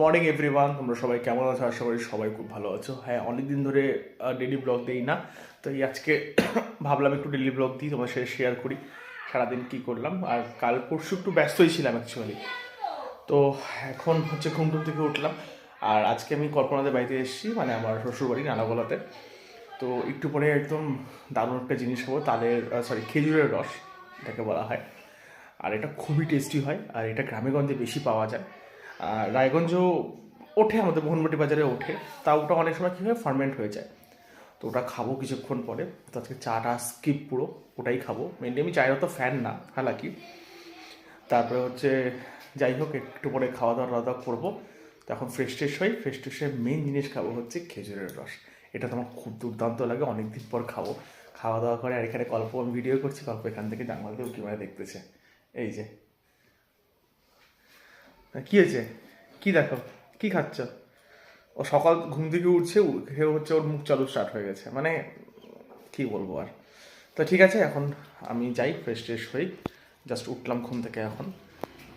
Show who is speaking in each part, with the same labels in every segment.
Speaker 1: Morning everyone তোমরা সবাই কেমন আছো? আশা করি সবাই খুব ভালো আছো। হ্যাঁ অনেকদিন ধরে ডেলি ব্লগ দিই না। তো এই আজকে ভাবলাম একটু ডেলি ব্লগ দিই, তোমার সাথে শেয়ার করি। সারাদিন কী করলাম? আর কাল পরশু একটু ব্যস্তই ছিলাম অ্যাকচুয়ালি তো এখন হচ্ছে ঘুম টুম থেকে উঠলাম। আর আজকে আমি কল্পনাদের বাড়িতে এসেছি মানে আমার শ্বশুরবাড়ি, নানাগোলাতে। তো একটু পরে একদম দারুণ একটা জিনিস হব, তালের সরি খেজুরের রস, এটাকে বলা হয়। আর এটা খুবই টেস্টি হয়, আর এটা গ্রামেগঞ্জে বেশি পাওয়া যায়। রায়গঞ্জও ওঠে, আমাদের মোহনবাটি বাজারে ওঠে। তা ওটা অনেক সময় কী হয় ফার্মেন্ট হয়ে যায়। তো ওটা খাব কিছুক্ষণ পরে। তো আজকে চাটা স্কিপ পুরো, ওটাই খাব। মেনলি আমি চায়ের তো ফ্যান না, হালাকি। তারপরে হচ্ছে, যাই হোক, একটু পরে খাওয়া দাওয়া দাওয়া দাওয়া করব। তখন ফ্রেশ ট্রেশ হই ফ্রেশ ট্রেশে মেন জিনিস খাব হচ্ছে খেজুরের রস। এটা তো আমার খুব দুর্দান্ত লাগে, অনেকদিন পর খাব। খাওয়া দাওয়া করে, আর এখানে গল্প আমি ভিডিও করছি গল্প এখান থেকে উঁকি মারে দেখতেছে। এই যে। কি হয়েছে? কি দেখো? কি খাচ্ছ? ও সকাল ঘুম থেকে উঠছে উঠে হচ্ছে ওর মুখ চালু স্টার্ট হয়ে গেছে। মানে কি বলব আর? তো ঠিক আছে, এখন আমি যাই ফ্রেশ ট্রেশ হই। জাস্ট উঠলাম ঘুম থেকে এখন।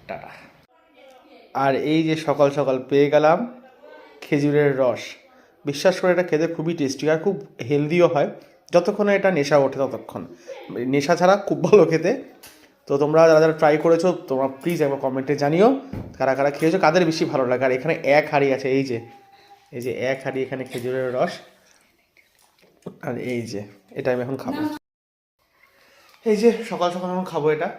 Speaker 1: টাটা। আর এই যে সকাল সকাল পেয়ে গেলাম খেজুরের রস। বিশ্বাস করে এটা খেতে খুবই টেস্টি আর খুব হেলদিও হয়। যতক্ষণ এটা নেশা ওঠে ততক্ষণ। নেশা ছাড়া খুব ভালো খেতে তো তোমরা যারা যারা ট্রাই করেছ তোমরা প্লিজ একবার কমেন্টে জানিও কারা কারা খেয়েছো কাদের বেশি ভালো লাগে। আর এখানে এক হাড়ি আছে এই যে এই যে এক হাড়ি এখানে খেজুরের রস। আর এই যে এটা আমি এখন খাব। এই যে সকাল সকাল এখন খাব এটা।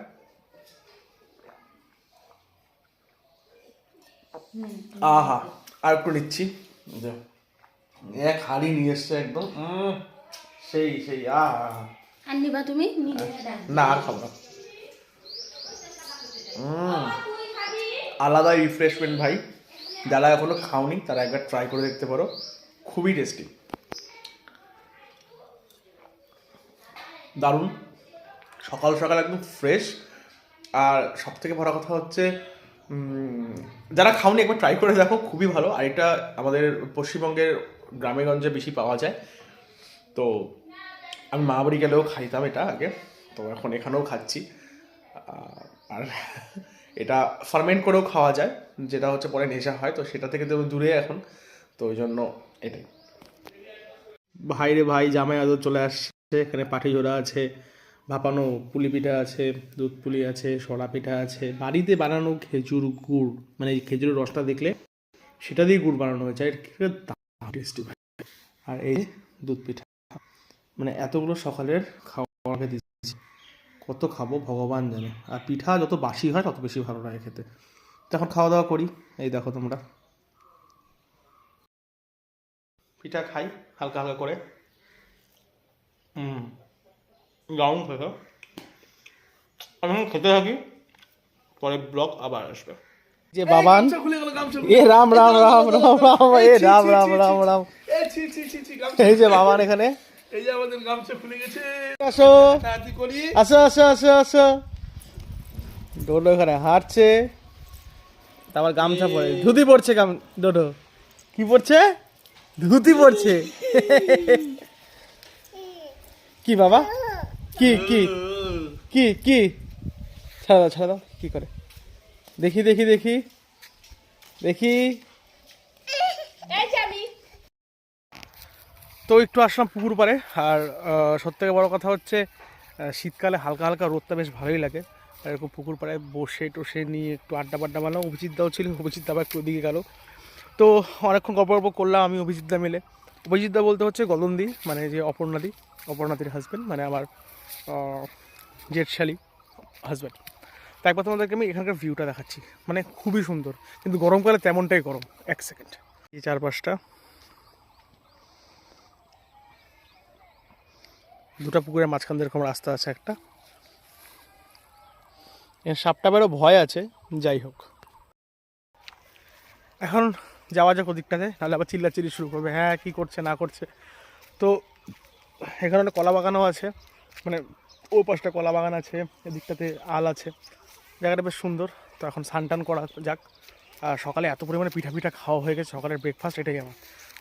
Speaker 1: আহা আর একটু নিচ্ছি। এক হাড়ি নিয়ে এসছে একদম সেই সেই আহা
Speaker 2: আর নিবা তুমি
Speaker 1: না আর খাব না। আলাদা রিফ্রেশমেন্ট ভাই। যারা এখনও খাওনি তারা একবার ট্রাই করে দেখতে পারো। খুবই টেস্টি দারুণ। সকাল সকাল একদম ফ্রেশ আর সব থেকে বড় কথা হচ্ছে যারা খাওনি একবার ট্রাই করে দেখো খুবই ভালো। আর এটা আমাদের পশ্চিমবঙ্গের গ্রামেগঞ্জে বেশি পাওয়া যায়। তো আমি মা বাড়ি গেলেও খাইতাম এটা আগে। তো এখন এখানেও খাচ্ছি। আর এটা ফার্মেন্ট করেও খাওয়া যায়, যেটা হচ্ছে পরে নেশা হয়, তো সেটা থেকে তো দূরে এখন, তো ওই জন্য এটাই। ভাই রে ভাই, জামাই আদর চলে আসছে, এখানে পাটি ঝোড়া আছে, ভাপানো পুলি পিঠা আছে, দুধ পুলি আছে, সরা পিঠা আছে, বাড়িতে বানানো খেজুর গুড় মানে খেজুরের রসটা দেখলে সেটা দিয়ে গুড় বানানো হয়েছে টেস্টি আর এই দুধ পিঠা মানে এতগুলো সকালের খাওয়াকে দিচ্ছি। কত খাব ভগবান জানে। আর পিঠা যত বাসি হয় তত বেশি ভালো লাগে খেতে। তো এখন খাওয়া দাওয়া করি। এই দেখো তোমরা। পিঠা খাই হালকা হালকা করে। হুম গাউন খেতে আমি খেতে থাকি। পরে ব্লগ আবার আসবে। যে বাবান এ রাম রাম রাম রাম রাম এ রাম রাম রাম রাম। এই যে বাবান এখানে।
Speaker 3: এই যে আমাদের গামছা খুলে গেছে।
Speaker 1: আসো।
Speaker 3: করি।
Speaker 1: আসো আসো আসো আসো। ডোডো এখানে হাঁটছে। তারপর গামছা পরে। ধুতি পড়ছে গাম ডোডো। কি পড়ছে ধুতি পড়ছে কি বাবা? কি কি? কি কি? ছাড়া দাও ছাড়া দাও। কি করে? দেখি দেখি দেখি। দেখি। তো একটু আসলাম পুকুর পাড়ে, আর সব থেকে বড় কথা হচ্ছে শীতকালে হালকা হালকা রোদটা বেশ ভালোই লাগে। এরকম পুকুর পাড়ে বসে টসে নিয়ে একটু আড্ডা বাড্ডা মারলাম, অভিজিৎ দাও ছিল, অভিজিৎ আবার একটু ওদিকে গেল। তো অনেকক্ষণ গল্প গল্প করলাম আমি, অভিজিৎ দা মিলে। অভিজিৎ দা বলতে হচ্ছে গলন্দি মানে যে অপর্ণাদি, অপর্ণাদির হাজব্যান্ড মানে আমার জেঠশালী হাজব্যান্ড তো একবার তোমাদেরকে আমি এখানকার ভিউটা দেখাচ্ছি। মানে খুবই সুন্দর, কিন্তু গরমকালে তেমনটাই গরম, এক সেকেন্ড এই চারপাশটা দুটো পুকুরের মাঝখান এরকম রাস্তা আছে একটা। সাপটা বেরো ভয় আছে, যাই হোক। এখন যাওয়া যাক ওদিকটাতে, নাহলে আবার চিল্লাচিল্লি শুরু করবে। হ্যাঁ কী করছে, না করছে। তো এখানে একটা কলা বাগানও আছে মানে ওই পাশটা কলা বাগান আছে, এদিকটাতে আল আছে। জায়গাটা বেশ সুন্দর। তো এখন স্নান করা যাক। আর সকালে এত পরিমাণে পিঠা পিঠা খাওয়া হয়ে গেছে, সকালের ব্রেকফাস্ট এটাই আমার।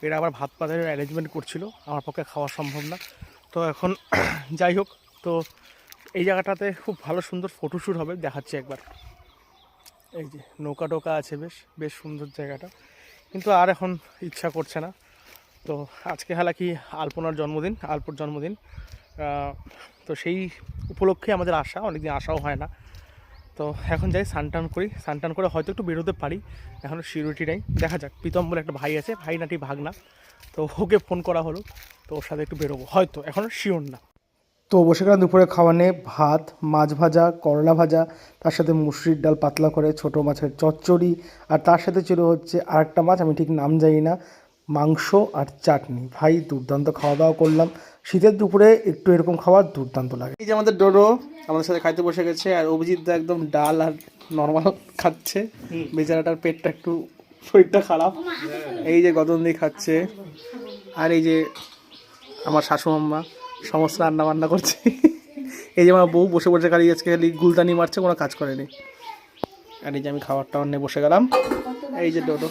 Speaker 1: এরা আবার ভাত পাতের অ্যারেঞ্জমেন্ট করছিল, আমার পক্ষে খাওয়া সম্ভব না। তো এখন যাই হোক, তো এই জায়গাটাতে খুব ভালো সুন্দর ফটোশ্যুট হবে, দেখাচ্ছি একবার। এই যে নৌকা টোকা আছে বেশ বেশ সুন্দর জায়গাটা। কিন্তু আর এখন ইচ্ছা করছে না। তো আজকে হালাকি আলপনার জন্মদিন, আলপুর জন্মদিন। তো সেই উপলক্ষে আমাদের আসা অনেকদিন আসাও হয় না। তো এখন যাই সানটান করি। সানটান করে হয়তো একটু বেরোতে পারি। এখনও সিউরিটি নেই। দেখা যাক। প্রীতম বলে একটা ভাই আছে। ভাই নাটি ভাগনা। তো ওকে ফোন করা হলো। তো ওর সাথে একটু বেরোবো। হয়তো। এখনও শিওর না। তো বসে গেলাম দুপুরে খাওয়ানে। ভাত, মাছ ভাজা, করলা ভাজা। তার সাথে মুসুরির ডাল পাতলা করে, ছোট মাছের চচ্চড়ি। আর তার সাথে ছিল হচ্ছে আরেকটা মাছ। আমি ঠিক নাম জানি না। মাংস আর চাটনি। ভাই দুর্দান্ত খাওয়া দাওয়া করলাম। শীতের দুপুরে একটু এরকম খাওয়া দুর্দান্ত লাগে। এই যে আমাদের ডোডো আমাদের সাথে খাইতে বসে গেছে আর অভিজিৎ দা একদম ডাল আর নর্মাল খাচ্ছে। বেচারাটার পেটটা একটু শরীরটা খারাপ। এই যে গদন্দি খাচ্ছে আর এই যে আমার শাশুড়াম্মা সমস্ত রান্না বান্না করছে। এই যে আমার বউ বসে বসে খালি আজকে খালি গুলদানি মারছে কোনো কাজ করেনি। আর এই যে আমি খাবার টাবার নিয়ে বসে গেলাম। এই যে ডোডো।